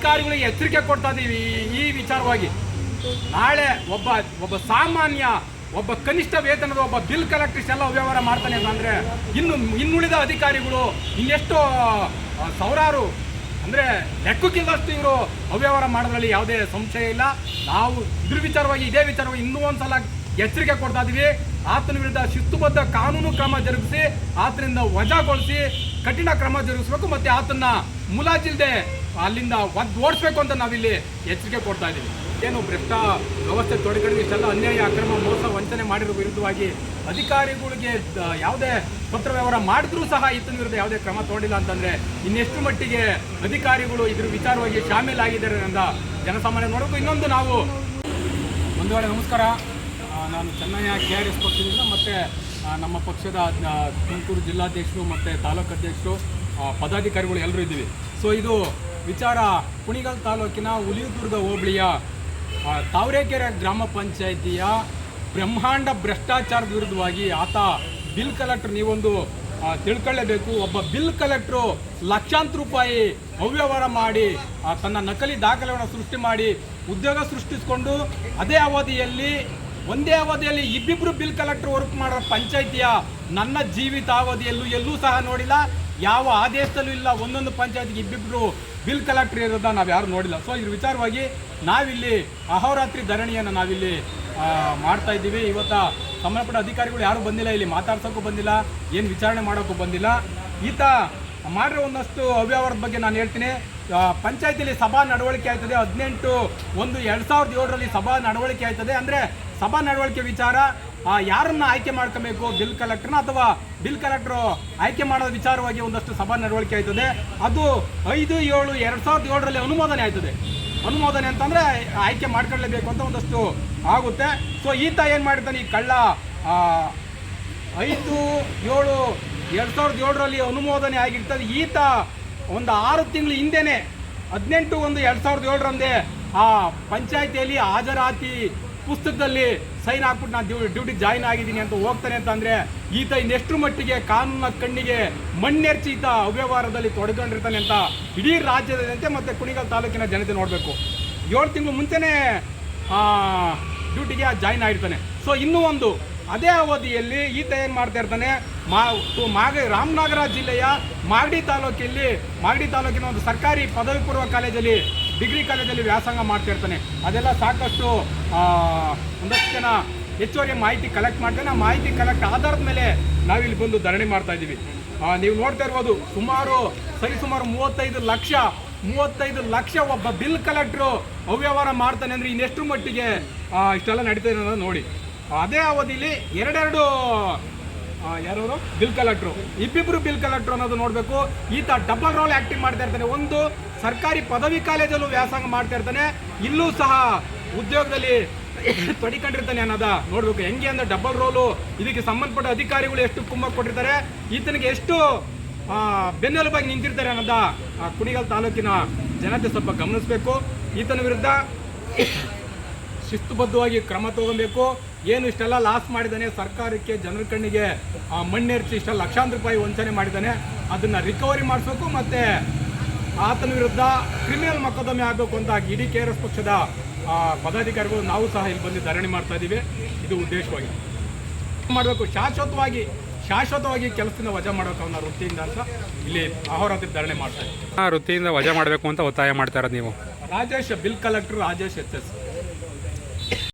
ಅಧಿಕಾರಿಗಳಿಗೆ ಎಚ್ಚರಿಕೆ ಕೊಡ್ತಾ ಇದ್ದೀವಿ ಈ- ವಿಚಾರವಾಗಿ. ನಾಳೆ ಒಬ್ಬ ಒಬ್ಬ ಸಾಮಾನ್ಯ, ಒಬ್ಬ ಕನಿಷ್ಠ ವೇತನದ ಒಬ್ಬ ಬಿಲ್ ಕಲೆಕ್ಟರ್ಸ್ ಎಲ್ಲ ಅವ್ಯವಹಾರ ಮಾಡ್ತಾನೆ ಅಂತಂದರೆ ಇನ್ನು, ಇನ್ನುಳಿದ ಅಧಿಕಾರಿಗಳು ಇನ್ನೆಷ್ಟು ಸಾವಿರಾರು, ಅಂದ್ರೆ ಲೆಕ್ಕಕ್ಕಿಲ್ಲಷ್ಟು ಇವರು ಅವ್ಯವಹಾರ ಮಾಡೋದ್ರಲ್ಲಿ ಯಾವುದೇ ಸಂಶಯ ಇಲ್ಲ. ನಾವು ಇದ್ರ ವಿಚಾರವಾಗಿ ಇದೇ ವಿಚಾರವಾಗಿ ಇನ್ನೂ ಒಂದ್ಸಲ ಎಚ್ಚರಿಕೆ ಕೊಡ್ತಾ ಇದ್ದೀವಿ ಆತನ ವಿರುದ್ಧ ಶಿಸ್ತುಬದ್ಧ ಕಾನೂನು ಕ್ರಮ ಜರುಗಿಸಿ, ಆತನಿಂದ ವಜಾಗೊಳಿಸಿ ಕಠಿಣ ಕ್ರಮ ಜರುಗಿಸಬೇಕು ಮತ್ತೆ ಆತನ ಮುಲಾಜಿಲ್ದೆ ಅಲ್ಲಿಂದ ಒದ್ ಓಡಿಸ್ಬೇಕು ಅಂತ ನಾವಿಲ್ಲಿ ಎಚ್ಚರಿಕೆ ಕೊಡ್ತಾ ಇದ್ದೀವಿ ಏನು ಭ್ರಷ್ಟ ವ್ಯವಸ್ಥೆ ತೊಡಗಿದ್ರೆ ಇಷ್ಟೆಲ್ಲ, ಅನ್ಯಾಯ, ಅಕ್ರಮ, ಮೋಸ, ವಂಚನೆ ಮಾಡಿರೋ ವಿರುದ್ಧವಾಗಿ ಅಧಿಕಾರಿಗಳಿಗೆ ಯಾವುದೇ ಪತ್ರ ವ್ಯವಹಾರ ಮಾಡಿದ್ರೂ ಸಹ ಈತನ ವಿರುದ್ಧ ಯಾವುದೇ ಕ್ರಮ ತೊಗೊಂಡಿಲ್ಲ ಅಂತಂದ್ರೆ ಇನ್ನೆಷ್ಟು ಮಟ್ಟಿಗೆ ಅಧಿಕಾರಿಗಳು ಇದ್ರ ವಿಚಾರವಾಗಿ ಶಾಮೀಲಾಗಿದ್ದಾರೆ ಅಂತ ಜನಸಾಮಾನ್ಯ ನೋಡಬೇಕು. ಇನ್ನೊಂದು ನಾವು ಒಂದು ವೇಳೆ ನಮಸ್ಕಾರ. ನಾನು ಚೆನ್ನಯ್ಯ ಕೆ ಆರ್ ಎಸ್ ಪಕ್ಷದಿಂದ ಮತ್ತು ನಮ್ಮ ಪಕ್ಷದ ತುಮಕೂರು ಜಿಲ್ಲಾಧ್ಯಕ್ಷರು ಮತ್ತು ತಾಲೂಕು ಅಧ್ಯಕ್ಷರು ಪದಾಧಿಕಾರಿಗಳು ಎಲ್ಲರೂ ಇದ್ದೀವಿ. ಸೊ ಇದು ವಿಚಾರ ಕುಣಿಗಲ್ ತಾಲೂಕಿನ ಹುಲಿದುರ್ಗ ಹೋಬಳಿಯ ತಾವರೆಕೆರೆ ಗ್ರಾಮ ಪಂಚಾಯಿತಿಯ ಬ್ರಹ್ಮಾಂಡ ಭ್ರಷ್ಟಾಚಾರದ ವಿರುದ್ಧವಾಗಿ ಆತ ಬಿಲ್ ಕಲೆಕ್ಟರ್ ನೀವೊಂದು ತಿಳ್ಕೊಳ್ಳೇಬೇಕು. ಒಬ್ಬ ಬಿಲ್ ಕಲೆಕ್ಟ್ರು ಲಕ್ಷಾಂತರ ರೂಪಾಯಿ ಅವ್ಯವಹಾರ ಮಾಡಿ ತನ್ನ ನಕಲಿ ದಾಖಲೆಗಳನ್ನು ಸೃಷ್ಟಿ ಮಾಡಿ ಉದ್ಯೋಗ ಸೃಷ್ಟಿಸಿಕೊಂಡು, ಅದೇ ಅವಧಿಯಲ್ಲಿ ಒಂದೇ ಅವಧಿಯಲ್ಲಿ ಇಬ್ಬಿಬ್ರು ಬಿಲ್ ಕಲೆಕ್ಟರ್ ವರ್ಕ್ ಮಾಡೋ ಪಂಚಾಯಿತಿಯ ನನ್ನ ಜೀವಿತಾವಧಿಯಲ್ಲೂ ಎಲ್ಲೂ ಸಹ ನೋಡಿಲ್ಲ. ಯಾವ ಆದೇಶದಲ್ಲೂ ಇಲ್ಲ. ಒಂದೊಂದು ಪಂಚಾಯತ್ಗೆ ಇಬ್ಬಿಬ್ರು ಬಿಲ್ ಕಲೆಕ್ಟರ್ ಇರೋದನ್ನ ನಾವು ಯಾರು ನೋಡಿಲ್ಲ. ಸೊ ಇದ್ರ ವಿಚಾರವಾಗಿ ನಾವಿಲ್ಲಿ ಅಹೋರಾತ್ರಿ ಧರಣಿಯನ್ನು ನಾವಿಲ್ಲಿ ಮಾಡ್ತಾ ಇದ್ದೀವಿ. ಇವತ್ತ ಸಂಬಂಧಪಟ್ಟ ಅಧಿಕಾರಿಗಳು ಯಾರು ಬಂದಿಲ್ಲ. ಇಲ್ಲಿ ಮಾತಾಡ್ಸೋಕ್ಕೂ ಬಂದಿಲ್ಲ. ಏನು ವಿಚಾರಣೆ ಮಾಡೋಕ್ಕೂ ಬಂದಿಲ್ಲ. ಈತ ಮಾಡಿರೋ ಒಂದಷ್ಟು ಅವ್ಯವಹಾರದ ಬಗ್ಗೆ ನಾನು ಹೇಳ್ತೀನಿ. ಪಂಚಾಯತಿಲಿ ಸಭಾ ನಡವಳಿಕೆ ಆಯ್ತದೆ. ಹದಿನೆಂಟು ಒಂದು ಎರಡು ಸಾವಿರದ ಏಳರಲ್ಲಿ ಸಭಾ ನಡವಳಿಕೆ ಆಯ್ತದೆ. ಅಂದರೆ ಸಭಾ ನಡವಳಿಕೆ ವಿಚಾರ ಯಾರನ್ನ ಆಯ್ಕೆ ಮಾಡ್ಕೋಬೇಕು? ಬಿಲ್ ಕಲೆಕ್ಟರ್ನ ಅಥವಾ ಬಿಲ್ ಕಲೆಕ್ಟರ್ ಆಯ್ಕೆ ಮಾಡೋದ ವಿಚಾರವಾಗಿ ಒಂದಷ್ಟು ಸಭಾ ನಡವಳಿಕೆ ಆಯ್ತದೆ. ಅದು ಐದು, ಏಳು, ಎರಡು ಸಾವಿರದ ಏಳರಲ್ಲಿ ಅನುಮೋದನೆ ಆಯ್ತದೆ. ಅನುಮೋದನೆ ಅಂತಂದ್ರೆ ಆಯ್ಕೆ ಮಾಡ್ಕೊಳ್ಳೇಬೇಕು ಅಂತ ಒಂದಷ್ಟು ಆಗುತ್ತೆ. ಸೊ ಈತ ಏನು ಮಾಡಿದ್ದಾನೆ? ಈ ಕಳ್ಳ ಐದು, ಏಳು, ಎರಡು ಸಾವಿರದ ಏಳರಲ್ಲಿ ಅನುಮೋದನೆ ಆಗಿರ್ತದೆ. ಈತ ಒಂದು ಆರು ತಿಂಗಳು ಹಿಂದೆನೆ, ಹದಿನೆಂಟು ಒಂದು ಎರಡು ಸಾವಿರದ ಏಳರಂದೇ ಆ ಪಂಚಾಯತಿಯಲ್ಲಿ ಹಾಜರಾತಿ ಪುಸ್ತಕದಲ್ಲಿ ಸೈನ್ ಹಾಕ್ಬಿಟ್ಟು ನಾನು ಡ್ಯೂಟಿ ಜಾಯ್ನ್ ಆಗಿದ್ದೀನಿ ಅಂತ ಹೋಗ್ತಾನೆ ಅಂತಂದರೆ ಈತ ಇನ್ನೆಷ್ಟು ಮಟ್ಟಿಗೆ ಕಾನೂನ ಕಣ್ಣಿಗೆ ಮಣ್ಣೆರ್ಚಿ ಈತ ಅವ್ಯವಹಾರದಲ್ಲಿ ತೊಡಕೊಂಡಿರ್ತಾನೆ ಅಂತ ಇಡೀ ರಾಜ್ಯದ ಜನತೆ ಮತ್ತು ಕುಣಿಗಲ್ ತಾಲೂಕಿನ ಜನತೆ ನೋಡಬೇಕು. ಏಳು ತಿಂಗಳು ಮುಂಚೆನೇ ಡ್ಯೂಟಿಗೆ ಜಾಯಿನ್ ಆಗಿರ್ತಾನೆ. ಸೊ ಇನ್ನೂ ಒಂದು ಅದೇ ಅವಧಿಯಲ್ಲಿ ಈತ ಏನು ಮಾಡ್ತಾ ಇರ್ತಾನೆ? ಮಾ ಮಾಗ ರಾಮನಗರ ಜಿಲ್ಲೆಯ ಮಾಗಡಿ ತಾಲೂಕಲ್ಲಿ, ಮಾಗಡಿ ತಾಲೂಕಿನ ಒಂದು ಸರ್ಕಾರಿ ಪದವಿ ಪೂರ್ವ ಕಾಲೇಜಲ್ಲಿ, ಡಿಗ್ರಿ ಕಾಲೇಜಲ್ಲಿ ವ್ಯಾಸಂಗ ಮಾಡ್ತಾ ಇರ್ತಾನೆ. ಅದೆಲ್ಲ ಸಾಕಷ್ಟು ಒಂದಷ್ಟು ಜನ ಹೆಚ್ಚುವರಿ ಮಾಹಿತಿ ಕಲೆಕ್ಟ್ ಮಾಡ್ತಾನೆ ಆ ಮಾಹಿತಿ ಕಲೆಕ್ಟ್ ಆಧಾರದ ಮೇಲೆ ನಾವಿಲ್ಲಿ ಬಂದು ಧರಣಿ ಮಾಡ್ತಾ ಇದ್ದೀವಿ. ನೀವು ನೋಡ್ತಾ ಇರ್ಬೋದು, ಸುಮಾರು ಸರಿಸುಮಾರು ಮೂವತ್ತೈದು ಲಕ್ಷ ಮೂವತ್ತೈದು ಲಕ್ಷ ಒಬ್ಬ ಬಿಲ್ ಕಲೆಕ್ಟ್ರು ಅವ್ಯವಹಾರ ಮಾಡ್ತಾನೆ ಅಂದರೆ ಇನ್ನೆಷ್ಟು ಮಟ್ಟಿಗೆ ಇಷ್ಟೆಲ್ಲ ನಡೀತಾ ಅನ್ನೋದು ನೋಡಿ. ಅದೇ ಅವಧಿಲಿ ಎರಡೆರಡು ಯಾರವರು? ಬಿಲ್ ಕಲೆಕ್ಟ್ರು. ಇಬ್ಬಿಬ್ರು ಬಿಲ್ ಕಲೆಕ್ಟ್ರು ಅನ್ನೋದು ನೋಡಬೇಕು. ಈತ ಡಬಲ್ ರೋಲ್ ಆ್ಯಕ್ಟಿಂಗ್ ಮಾಡ್ತಾ ಇರ್ತಾನೆ. ಒಂದು ಸರ್ಕಾರಿ ಪದವಿ ಕಾಲೇಜಲ್ಲೂ ವ್ಯಾಸಂಗ ಮಾಡ್ತಾ ಇರ್ತಾನೆ. ಇಲ್ಲೂ ಸಹ ಉದ್ಯೋಗದಲ್ಲಿ ತೊಡಿಕೊಂಡಿರ್ತಾನೆ ಅನ್ನೋದ ನೋಡ್ಬೇಕು. ಹೆಂಗೆ ಅಂದ್ರೆ ಡಬಲ್ ರೋಲು ಇದಕ್ಕೆ ಸಂಬಂಧಪಟ್ಟ ಅಧಿಕಾರಿಗಳು ಎಷ್ಟು ಕುಮ್ಮ ಕೊಟ್ಟಿರ್ತಾರೆ. ಈತನಿಗೆ ಎಷ್ಟು ಬೆನ್ನೆಲುಬಾಗಿ ನಿಂತಿರ್ತಾರೆ ಅನ್ನೋದ ಆ, ಕುಣಿಗಲ್ ತಾಲೂಕಿನ ಜನತೆ ಸ್ವಲ್ಪ ಗಮನಿಸಬೇಕು. ಈತನ ವಿರುದ್ಧ ಶಿಸ್ತುಬದ್ಧವಾಗಿ ಕ್ರಮ ತಗೊಬೇಕು ಏನು ಇಷ್ಟೆಲ್ಲ ಲಾಸ್ ಮಾಡಿದ್ದಾನೆ? ಸರ್ಕಾರಕ್ಕೆ ಜನರ ಕಣ್ಣಿಗೆ ಆ, ಮಣ್ಣೆರ್ಚಿ ಇಷ್ಟ ಲಕ್ಷಾಂತರ ರೂಪಾಯಿ ವಂಚನೆ ಮಾಡಿದ್ದಾನೆ. ಅದನ್ನ ರಿಕವರಿ ಮಾಡಿಸ್ಬೇಕು ಮತ್ತೆ ಆತನ ವಿರುದ್ಧ ಕ್ರಿಮಿನಲ್ ಮೊಕದ್ದಮೆ ಆಗಬೇಕು ಅಂತ ಇಡೀ ಕೆ ಆರ್ ಎಸ್ ಪಕ್ಷದ ಪದಾಧಿಕಾರಿಗಳು ನಾವು ಸಹ ಇಲ್ಲಿ ಬಂದು ಧರಣಿ ಮಾಡ್ತಾ ಇದ್ದೀವಿ ಇದು ಉದ್ದೇಶವಾಗಿ ಮಾಡಬೇಕು. ಶಾಶ್ವತವಾಗಿ ಶಾಶ್ವತವಾಗಿ ಕೆಲಸದಿಂದ ವಜಾ ಮಾಡಬೇಕು ಅವನ ವೃತ್ತಿಯಿಂದ ಅಂತ ಇಲ್ಲಿ ಅಹೋರಾತ್ರಿ ಧರಣಿ ಮಾಡ್ತಾ ಇದ್ದೀವಿ. ವೃತ್ತಿಯಿಂದ ವಜಾ ಮಾಡಬೇಕು ಅಂತ ಒತ್ತಾಯ ಮಾಡ್ತಾ ಇರೋದು ನೀವು? Rajesh bill collector Rajesh H S.